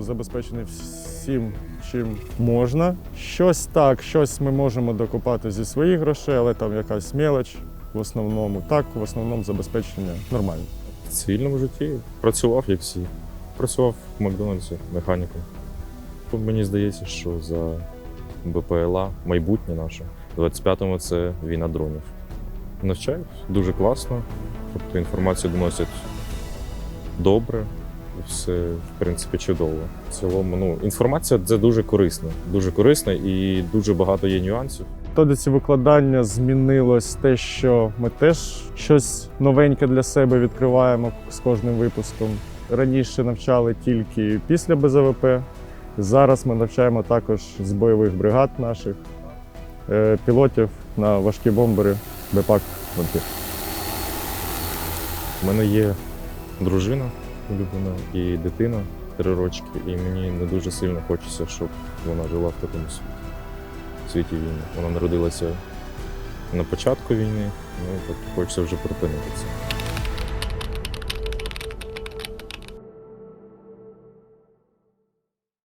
забезпечений всім, чим можна. Щось так, щось ми можемо докупати зі своїх грошей, але там якась мелоч. В основному так, в основному забезпечення нормальне. В цивільному житті працював, як всі. Працював в Макдональдсі механіком. Мені здається, що за БПЛА майбутнє наше. 25-му це війна дронів. Навчають дуже класно. Тобто інформацію доносять добре, все в принципі чудово. В цілому, ну, інформація це дуже корисно. Дуже корисно і дуже багато є нюансів. Методиці викладання змінилось те, що ми теж щось новеньке для себе відкриваємо з кожним випуском. Раніше навчали тільки після БЗВП. Зараз ми навчаємо також з бойових бригад наших е, пілотів на важкі бомбери БПАК «Вампір». У мене є дружина улюблена і дитина три рочки, і мені не дуже сильно хочеться, щоб вона жила в такому світі, в світі війни. Вона народилася на початку війни, ну так хочеться вже припинити це.